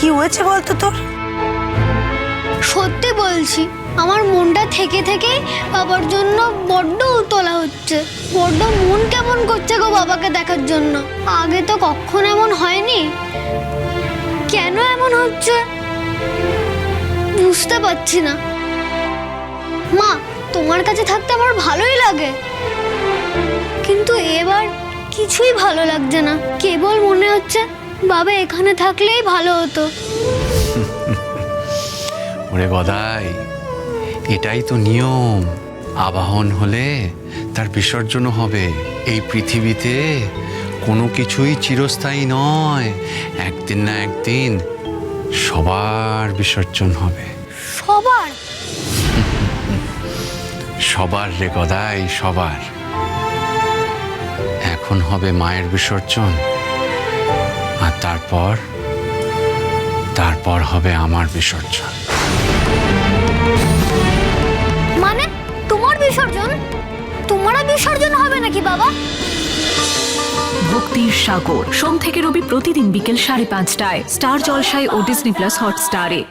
কি হয়েছে বলতো তোর? সত্যি বলছি, আমার মনটা থেকে থেকে বাবার জন্য বড্ড উতলা হচ্ছে। বড্ড মন কেমন করছে গো বাবাকে দেখার জন্য। আগে তো কখনো এমন হয়নি। কেন এমন হচ্ছে? বুঝতে পারছি না। মা, তোমার কাছে থাকতে আমার ভালোই লাগে। কিন্তু এবার কিছুই ভালো লাগছে না। কেবল মনে হচ্ছে বাবা এখানে থাকলেই ভালো হতো। ওরে গদাই এটাই তো নিয়ম। আবাহন হলে তার বিসর্জন হবে। এই পৃথিবীতে কোনো কিছুই চিরস্থায়ী নয়। একদিন না একদিন সবার বিসর্জন হবে। সবার? সবার রে গদাই সবার। এখন হবে মায়ের বিসর্জন? আর তারপর? তারপর হবে আমার বিসর্জন। মানে তোমার বিসর্জন? তোমারও বিসর্জন হবে নাকি বাবা? ভক্তির সাগর। সোম থেকে রবি প্রতিদিন বিকেল সাড়ে পাঁচটায়। স্টার জলসায় ও ডিসনি প্লাস হটস্টারে।